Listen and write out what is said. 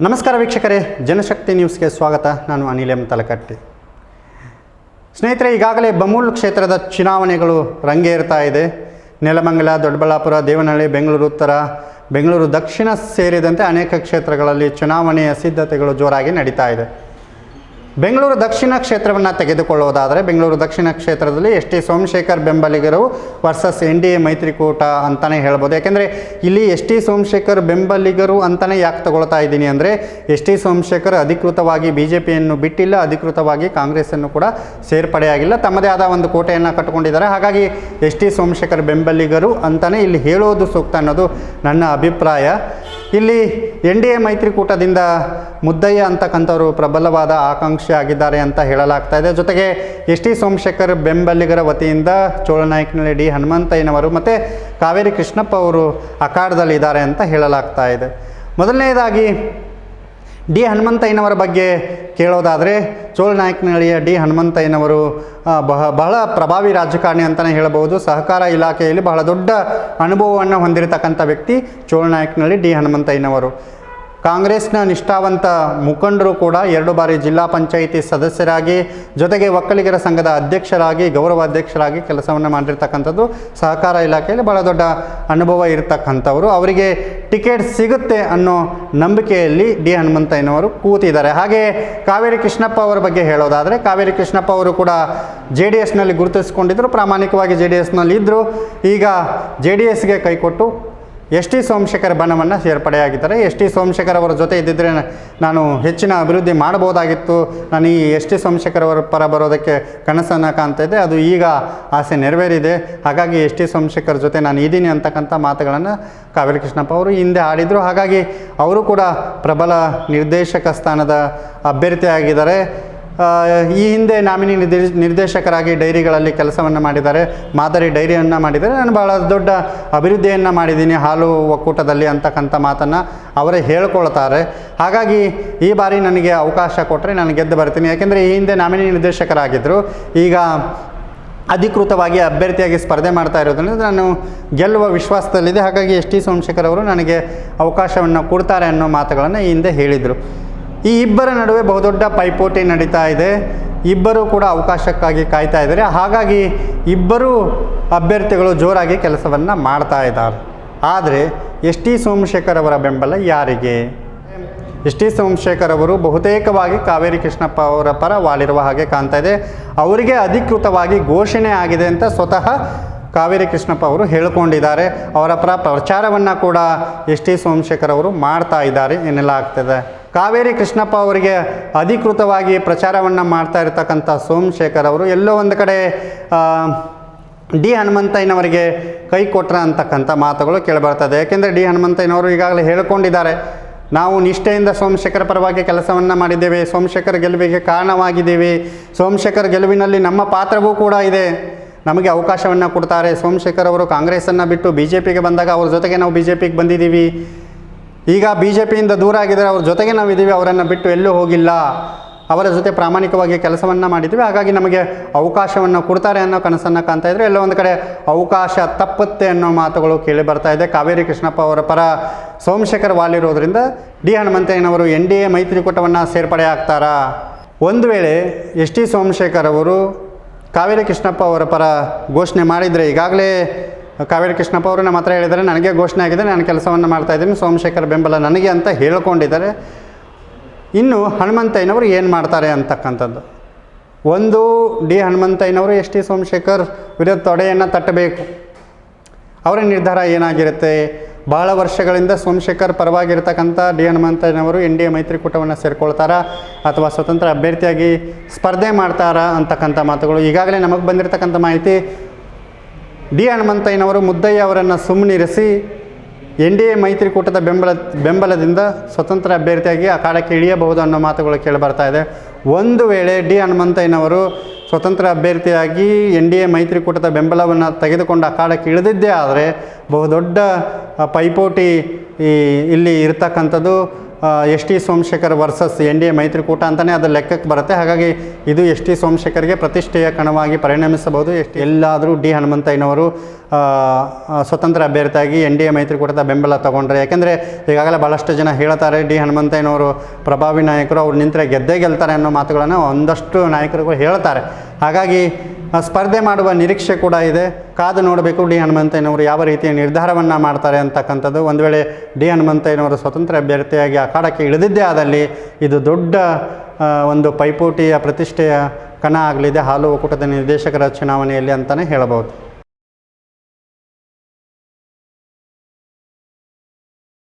ನಮಸ್ಕಾರ ವೀಕ್ಷಕರೇ, ಜನಶಕ್ತಿ ನ್ಯೂಸ್ಗೆ ಸ್ವಾಗತ. ನಾನು ಅನಿಲ್ ಎಂ ತಲಕಟ್ಟಿ. ಸ್ನೇಹಿತರೆ, ಈಗಾಗಲೇ ಬಮೂಲ್ ಕ್ಷೇತ್ರದ ಚುನಾವಣೆಗಳು ರಂಗೇರ್ತಾ ಇದೆ. ನೆಲಮಂಗಲ, ದೊಡ್ಡಬಳ್ಳಾಪುರ, ದೇವನಹಳ್ಳಿ, ಬೆಂಗಳೂರು ಉತ್ತರ, ಬೆಂಗಳೂರು ದಕ್ಷಿಣ ಸೇರಿದಂತೆ ಅನೇಕ ಕ್ಷೇತ್ರಗಳಲ್ಲಿ ಚುನಾವಣೆಯ ಸಿದ್ಧತೆಗಳು ಜೋರಾಗಿ ನಡೀತಾ ಇದೆ. ಬೆಂಗಳೂರು ದಕ್ಷಿಣ ಕ್ಷೇತ್ರವನ್ನು ತೆಗೆದುಕೊಳ್ಳೋದಾದರೆ, ಬೆಂಗಳೂರು ದಕ್ಷಿಣ ಕ್ಷೇತ್ರದಲ್ಲಿ ಎಸ್ ಟಿ ಸೋಮಶೇಖರ್ ಬೆಂಬಲಿಗರು ವರ್ಸಸ್ ಎನ್ ಡಿ ಎ ಮೈತ್ರಿಕೂಟ ಅಂತಲೇ ಹೇಳ್ಬೋದು. ಯಾಕೆಂದರೆ ಇಲ್ಲಿ ಎಸ್ ಟಿ ಸೋಮಶೇಖರ್ ಬೆಂಬಲಿಗರು ಅಂತಲೇ ಯಾಕೆ ತಗೊಳ್ತಾ ಇದ್ದೀನಿ ಅಂದರೆ, ಎಸ್ ಟಿ ಸೋಮಶೇಖರ್ ಅಧಿಕೃತವಾಗಿ ಬಿ ಜೆ ಪಿಯನ್ನು ಬಿಟ್ಟಿಲ್ಲ, ಅಧಿಕೃತವಾಗಿ ಕಾಂಗ್ರೆಸ್ಸನ್ನು ಕೂಡ ಸೇರ್ಪಡೆಯಾಗಿಲ್ಲ ತಮ್ಮದೇ ಆದ ಒಂದು ಕೋಟೆಯನ್ನು ಕಟ್ಟಿಕೊಂಡಿದ್ದಾರೆ. ಹಾಗಾಗಿ ಎಸ್ ಟಿ ಸೋಮಶೇಖರ್ ಬೆಂಬಲಿಗರು ಅಂತಲೇ ಇಲ್ಲಿ ಹೇಳೋದು ಸೂಕ್ತ ಅನ್ನೋದು ನನ್ನ ಅಭಿಪ್ರಾಯ. ಇಲ್ಲಿ ಎನ್ ಡಿ ಎ ಮೈತ್ರಿಕೂಟದಿಂದ ಮುದ್ದಯ್ಯ ಅಂತಕ್ಕಂಥವರು ಪ್ರಬಲವಾದ ಆಕಾಂಕ್ಷಿ ಆಗಿದ್ದಾರೆ ಅಂತ ಹೇಳಲಾಗ್ತಾ ಇದೆ. ಜೊತೆಗೆ ಎಸ್ ಟಿ ಸೋಮಶೇಖರ್ ಬೆಂಬಲಿಗರ ವತಿಯಿಂದ ಚೋಳನಾಯಕನಲ್ಲಿ ಡಿ ಹನುಮಂತಯ್ಯನವರು ಮತ್ತು ಕಾವೇರಿ ಕೃಷ್ಣಪ್ಪ ಅವರು ಅಖಾಡದಲ್ಲಿದ್ದಾರೆ ಅಂತ ಹೇಳಲಾಗ್ತಾ ಇದೆ. ಮೊದಲನೇದಾಗಿ ಡಿ ಹನುಮಂತಯ್ಯನವರ ಬಗ್ಗೆ ಕೇಳೋದಾದರೆ ಚೋಳನಾಯಕನಹಳ್ಳಿಯ ಡಿ ಹನುಮಂತಯ್ಯನವರು ಬಹ, ಬಹಳ ಪ್ರಭಾವಿ ರಾಜಕಾರಣಿ ಅಂತಲೇ ಹೇಳಬಹುದು. ಸಹಕಾರ ಇಲಾಖೆಯಲ್ಲಿ ಬಹಳ ದೊಡ್ಡ ಅನುಭವವನ್ನು ಹೊಂದಿರತಕ್ಕಂಥ ವ್ಯಕ್ತಿ ಚೋಳನಾಯಕನಹಳ್ಳಿ ಡಿ ಹನುಮಂತಯ್ಯನವರು. ಕಾಂಗ್ರೆಸ್ನ ನಿಷ್ಠಾವಂತ ಮುಖಂಡರು ಕೂಡ ಎರಡು ಬಾರಿ ಜಿಲ್ಲಾ ಪಂಚಾಯಿತಿ ಸದಸ್ಯರಾಗಿ, ಜೊತೆಗೆ ಒಕ್ಕಲಿಗರ ಸಂಘದ ಅಧ್ಯಕ್ಷರಾಗಿ, ಗೌರವ ಅಧ್ಯಕ್ಷರಾಗಿ ಕೆಲಸವನ್ನು ಮಾಡಿರ್ತಕ್ಕಂಥದ್ದು ಸಹಕಾರ ಇಲಾಖೆಯಲ್ಲಿ ಬಹಳ ದೊಡ್ಡ ಅನುಭವ ಇರತಕ್ಕಂಥವರು. ಅವರಿಗೆ ಟಿಕೆಟ್ ಸಿಗುತ್ತೆ ಅನ್ನೋ ನಂಬಿಕೆಯಲ್ಲಿ ಡಿ ಹನುಮಂತಯ್ಯನವರು ಕೂತಿದ್ದಾರೆ. ಹಾಗೆ ಕಾವೇರಿ ಕೃಷ್ಣಪ್ಪ ಅವರ ಬಗ್ಗೆ ಹೇಳೋದಾದರೆ, ಕಾವೇರಿ ಕೃಷ್ಣಪ್ಪ ಅವರು ಕೂಡ ಜೆ ಡಿ ಎಸ್ನಲ್ಲಿ ಗುರುತಿಸಿಕೊಂಡಿದ್ದರು ಪ್ರಾಮಾಣಿಕವಾಗಿ ಜೆ ಡಿ ಎಸ್ನಲ್ಲಿ ಇದ್ದರು ಈಗ ಜೆ ಡಿ ಎಸ್ಗೆ ಕೈಕೊಟ್ಟು ಎಸ್ ಟಿ ಸೋಮಶೇಖರ್ ಬಣ್ಣವನ್ನು ಸೇರ್ಪಡೆಯಾಗಿದ್ದಾರೆ. ಎಸ್ ಟಿ ಸೋಮಶೇಖರ್ ಅವರ ಜೊತೆ ಇದ್ದಿದ್ದರೆ ನಾನು ಹೆಚ್ಚಿನ ಅಭಿವೃದ್ಧಿ ಮಾಡ್ಬೋದಾಗಿತ್ತು ನಾನು ಈ ಎಸ್ ಟಿ ಸೋಮಶೇಖರ್ ಅವರ ಪರ ಬರೋದಕ್ಕೆ ಕನಸನ್ನು ಕಾಣ್ತಾ ಇದ್ದೆ. ಅದು ಈಗ ಆಸೆ ನೆರವೇರಿದೆ. ಹಾಗಾಗಿ ಎಸ್ ಟಿ ಸೋಮಶೇಖರ್ ಜೊತೆ ನಾನು ಇದ್ದೀನಿ ಅಂತಕ್ಕಂಥ ಮಾತುಗಳನ್ನು ಕಾವೇರಿ ಕೃಷ್ಣಪ್ಪ ಅವರು ಹಿಂದೆ ಆಡಿದರು. ಹಾಗಾಗಿ ಅವರು ಕೂಡ ಪ್ರಬಲ ನಿರ್ದೇಶಕ ಸ್ಥಾನದ ಅಭ್ಯರ್ಥಿಯಾಗಿದ್ದಾರೆ. ಈ ಹಿಂದೆ ನಾಮಿನಿ ನಿರ್ದೇಶ, ನಿರ್ದೇಶಕರಾಗಿ ಡೈರಿಗಳಲ್ಲಿ ಕೆಲಸವನ್ನು ಮಾಡಿದ್ದಾರೆ. ಮಾದರಿ ಡೈರಿಯನ್ನು ಮಾಡಿದ್ದಾರೆ. ನಾನು ಭಾಳ ದೊಡ್ಡ ಅಭಿವೃದ್ಧಿಯನ್ನು ಮಾಡಿದ್ದೀನಿ ಹಾಲು ಒಕ್ಕೂಟದಲ್ಲಿ ಅಂತಕ್ಕಂಥ ಮಾತನ್ನು ಅವರೇ ಹೇಳ್ಕೊಳ್ತಾರೆ. ಹಾಗಾಗಿ ಈ ಬಾರಿ ನನಗೆ ಅವಕಾಶ ಕೊಟ್ಟರೆ ನಾನು ಗೆದ್ದು ಬರ್ತೀನಿ. ಯಾಕೆಂದರೆ ಈ ಹಿಂದೆ ನಾಮಿನಿ ನಿರ್ದೇಶಕರಾಗಿದ್ದರು ಈಗ ಅಧಿಕೃತವಾಗಿ ಅಭ್ಯರ್ಥಿಯಾಗಿ ಸ್ಪರ್ಧೆ ಮಾಡ್ತಾ ಇರೋದ್ರಿಂದ ನಾನು ಗೆಲ್ಲುವ ವಿಶ್ವಾಸದಲ್ಲಿದೆ. ಹಾಗಾಗಿ ಎಸ್ ಟಿ ಸೋಮಶೇಖರ್ ಅವರು ನನಗೆ ಅವಕಾಶವನ್ನು ಕೊಡ್ತಾರೆ ಅನ್ನೋ ಮಾತುಗಳನ್ನು ಈ ಹಿಂದೆ ಹೇಳಿದರು. ಈ ಇಬ್ಬರ ನಡುವೆ ಬಹುದೊಡ್ಡ ಪೈಪೋಟಿ ನಡೀತಾ ಇದೆ. ಇಬ್ಬರು ಕೂಡ ಅವಕಾಶಕ್ಕಾಗಿ ಕಾಯ್ತಾ ಇದ್ದಾರೆ. ಹಾಗಾಗಿ ಇಬ್ಬರು ಅಭ್ಯರ್ಥಿಗಳು ಜೋರಾಗಿ ಕೆಲಸವನ್ನು ಮಾಡ್ತಾ ಇದ್ದಾರೆ. ಆದರೆ ಎಸ್ ಟಿ ಸೋಮಶೇಖರ್ ಅವರ ಬೆಂಬಲ ಯಾರಿಗೆ? ಎಸ್ ಟಿ ಸೋಮಶೇಖರ್ ಅವರು ಬಹುತೇಕವಾಗಿ ಕಾವೇರಿ ಕೃಷ್ಣಪ್ಪ ಅವರ ಪರ ವಾಲಿರುವ ಹಾಗೆ ಕಾಣ್ತಾ ಇದೆ. ಅವರಿಗೆ ಅಧಿಕೃತವಾಗಿ ಘೋಷಣೆ ಆಗಿದೆ ಅಂತ ಸ್ವತಃ ಕಾವೇರಿ ಕೃಷ್ಣಪ್ಪ ಅವರು ಹೇಳಿಕೊಂಡಿದ್ದಾರೆ. ಅವರ ಪರ ಪ್ರಚಾರವನ್ನು ಕೂಡ ಎಸ್ ಟಿ ಸೋಮಶೇಖರ್ ಅವರು ಮಾಡ್ತಾ ಇದ್ದಾರೆ ಎನ್ನಲಾಗ್ತದೆ. ಕಾವೇರಿ ಕೃಷ್ಣಪ್ಪ ಅವರಿಗೆ ಅಧಿಕೃತವಾಗಿ ಪ್ರಚಾರವನ್ನು ಮಾಡ್ತಾ ಇರತಕ್ಕಂಥ ಸೋಮಶೇಖರ್ ಅವರು ಎಲ್ಲೋ ಒಂದು ಕಡೆ ಡಿ ಹನುಮಂತಯ್ಯನವರಿಗೆ ಕೈ ಕೊಟ್ರ ಅಂತಕ್ಕಂಥ ಮಾತುಗಳು ಕೇಳಿಬರ್ತದೆ. ಯಾಕೆಂದರೆ ಡಿ ಹನುಮಂತಯ್ಯನವರು ಈಗಾಗಲೇ ಹೇಳಿಕೊಂಡಿದ್ದಾರೆ, ನಾವು ನಿಷ್ಠೆಯಿಂದ ಸೋಮಶೇಖರ ಪರವಾಗಿ ಕೆಲಸವನ್ನು ಮಾಡಿದ್ದೇವೆ, ಸೋಮಶೇಖರ್ ಗೆಲುವಿಗೆ ಕಾರಣವಾಗಿದ್ದೀವಿ, ಸೋಮಶೇಖರ್ ಗೆಲುವಿನಲ್ಲಿ ನಮ್ಮ ಪಾತ್ರವೂ ಕೂಡ ಇದೆ, ನಮಗೆ ಅವಕಾಶವನ್ನು ಕೊಡ್ತಾರೆ. ಸೋಮಶೇಖರ್ ಅವರು ಕಾಂಗ್ರೆಸ್ಸನ್ನು ಬಿಟ್ಟು ಬಿ ಜೆ ಪಿಗೆ ಬಂದಾಗ ಅವ್ರ ಜೊತೆಗೆ ನಾವು ಬಿ ಜೆ ಪಿಗೆ ಬಂದಿದ್ದೀವಿ. ಈಗ ಬಿ ಜೆ ಪಿಯಿಂದ ದೂರ ಆಗಿದ್ದಾರೆ, ಅವ್ರ ಜೊತೆಗೆ ನಾವು ಇದ್ದೀವಿ ಅವರನ್ನು ಬಿಟ್ಟು ಎಲ್ಲೂ ಹೋಗಿಲ್ಲ. ಅವರ ಜೊತೆ ಪ್ರಾಮಾಣಿಕವಾಗಿ ಕೆಲಸವನ್ನು ಮಾಡಿದ್ವಿ, ಹಾಗಾಗಿ ನಮಗೆ ಅವಕಾಶವನ್ನು ಕೊಡ್ತಾರೆ ಅನ್ನೋ ಕನಸನ್ನು ಕಾಣ್ತಾ ಇದ್ದರೆ ಎಲ್ಲೋ ಒಂದು ಕಡೆ ಅವಕಾಶ ತಪ್ಪುತ್ತೆ ಅನ್ನೋ ಮಾತುಗಳು ಕೇಳಿ ಬರ್ತಾ ಇದೆ. ಕಾವೇರಿ ಕೃಷ್ಣಪ್ಪ ಅವರ ಪರ ಸೋಮಶೇಖರ್ ವಾಲಿರೋದ್ರಿಂದ ಡಿ ಹನುಮಂತಯ್ಯನವರು ಎನ್ ಡಿ ಎ ಮೈತ್ರಿಕೂಟವನ್ನು ಸೇರ್ಪಡೆ ಆಗ್ತಾರಾ? ಒಂದು ವೇಳೆ ಎಸ್ ಟಿ ಸೋಮಶೇಖರ್ ಅವರು ಕಾವೇರಿ ಕೃಷ್ಣಪ್ಪ ಅವರ ಪರ ಘೋಷಣೆ ಮಾಡಿದರೆ ಈಗಾಗಲೇ ಕಾವೇರಿ ಕೃಷ್ಣಪ್ಪ ಅವರು ನಮ್ಮ ಹತ್ರ ಹೇಳಿದ್ದಾರೆ, ನನಗೆ ಘೋಷಣೆ ಆಗಿದೆ, ನಾನು ಕೆಲಸವನ್ನು ಮಾಡ್ತಾ ಇದ್ದೀನಿ, ಸೋಮಶೇಖರ್ ಬೆಂಬಲ ನನಗೆ ಅಂತ ಹೇಳ್ಕೊಂಡಿದ್ದಾರೆ. ಇನ್ನು ಹನುಮಂತಯ್ಯನವರು ಏನು ಮಾಡ್ತಾರೆ ಅಂತಕ್ಕಂಥದ್ದು? ಒಂದು ಡಿ ಹನುಮಂತಯ್ಯನವರು ಎಸ್ ಟಿ ಸೋಮಶೇಖರ್ ವಿರುದ್ಧ ತೊಡೆಯನ್ನು ತಟ್ಟಬೇಕು. ಅವರ ನಿರ್ಧಾರ ಏನಾಗಿರುತ್ತೆ? ಭಾಳ ವರ್ಷಗಳಿಂದ ಸೋಮಶೇಖರ್ ಪರವಾಗಿರ್ತಕ್ಕಂಥ ಡಿ ಹನುಮಂತಯ್ಯನವರು ಎನ್ ಡಿ ಎ ಮೈತ್ರಿಕೂಟವನ್ನು ಸೇರ್ಕೊಳ್ತಾರಾ ಅಥವಾ ಸ್ವತಂತ್ರ ಅಭ್ಯರ್ಥಿಯಾಗಿ ಸ್ಪರ್ಧೆ ಮಾಡ್ತಾರಾ ಅಂತಕ್ಕಂಥ ಮಾತುಗಳು ಈಗಾಗಲೇ ನಮಗೆ ಬಂದಿರತಕ್ಕಂಥ ಮಾಹಿತಿ ಡಿ ಹನುಮಂತಯ್ಯನವರು ಮುದ್ದಯ್ಯ ಅವರನ್ನು ಸುಮ್ಮನಿರಿಸಿ ಎನ್ ಡಿ ಎ ಮೈತ್ರಿಕೂಟದ ಬೆಂಬಲ, ಬೆಂಬಲದಿಂದ ಸ್ವತಂತ್ರ ಅಭ್ಯರ್ಥಿಯಾಗಿ ಅಖಾಡಕ್ಕೆ ಇಳಿಯಬಹುದು ಅನ್ನೋ ಮಾತುಗಳು ಕೇಳಿಬರ್ತಾ ಇದೆ. ಒಂದು ವೇಳೆ ಡಿ ಹನುಮಂತಯ್ಯನವರು ಸ್ವತಂತ್ರ ಅಭ್ಯರ್ಥಿಯಾಗಿ ಎನ್ ಡಿ ಎ ಮೈತ್ರಿಕೂಟದ ಬೆಂಬಲವನ್ನು ತೆಗೆದುಕೊಂಡು ಅಖಾಡಕ್ಕೆ ಇಳಿದಿದ್ದೇ ಆದರೆ ಬಹುದೊಡ್ಡ ಪೈಪೋಟಿ ಈ, ಇಲ್ಲಿ ಇರ್ತಕ್ಕಂಥದ್ದು S T Somashekhar versus N D A ಮೈತ್ರಿಕೂಟ ಅಂತಲೇ ಅದು ಲೆಕ್ಕಕ್ಕೆ ಬರುತ್ತೆ. ಹಾಗಾಗಿ ಇದು ಎಸ್ ಟಿ ಸೋಮಶೇಖರ್ಗೆ ಪ್ರತಿಷ್ಠೆಯ ಕಣವಾಗಿ ಪರಿಣಮಿಸಬಹುದು. ಎಷ್ಟು ಎಲ್ಲಾದರೂ ಡಿ ಹನುಮಂತಯ್ಯನವರು ಸ್ವತಂತ್ರ ಅಭ್ಯರ್ಥಿಯಾಗಿ ಎನ್ ಡಿ ಎ ಮೈತ್ರಿಕೂಟದ ಬೆಂಬಲ ತಗೊಂಡ್ರೆ. ಯಾಕೆಂದರೆ ಈಗಾಗಲೇ ಭಾಳಷ್ಟು ಜನ ಹೇಳ್ತಾರೆ, ಡಿ ಹನುಮಂತಯ್ಯನವರು ಪ್ರಭಾವಿ ನಾಯಕರು, ಅವ್ರು ನಿಂತರೆ ಗೆದ್ದೇ ಗೆಲ್ತಾರೆ ಅನ್ನೋ ಮಾತುಗಳನ್ನು ಒಂದಷ್ಟು ನಾಯಕರುಗಳು ಹೇಳ್ತಾರೆ. ಹಾಗಾಗಿ ಸ್ಪರ್ಧೆ ಮಾಡುವ ನಿರೀಕ್ಷೆ ಕೂಡ ಇದೆ. ಕಾದು ನೋಡಬೇಕು ಡಿ ಹನುಮಂತಯ್ಯನವರು ಯಾವ ರೀತಿಯ ನಿರ್ಧಾರವನ್ನು ಮಾಡ್ತಾರೆ ಅಂತಕ್ಕಂಥದ್ದು. ಒಂದು ವೇಳೆ ಡಿ ಹನುಮಂತಯ್ಯನವರು ಸ್ವತಂತ್ರ ಅಭ್ಯರ್ಥಿಯಾಗಿ ಅಖಾಡಕ್ಕೆ ಇಳಿದಿದ್ದೇ ಆದಲ್ಲಿ ಇದು ದೊಡ್ಡ ಒಂದು ಪೈಪೋಟಿಯ ಪ್ರತಿಷ್ಠೆಯ ಕಣ ಆಗಲಿದೆ. ಹಾಲು ಒಕ್ಕೂಟದ ನಿರ್ದೇಶಕರ ಚುನಾವಣೆಯಲ್ಲಿ ಅಂತಲೇ ಹೇಳಬಹುದು.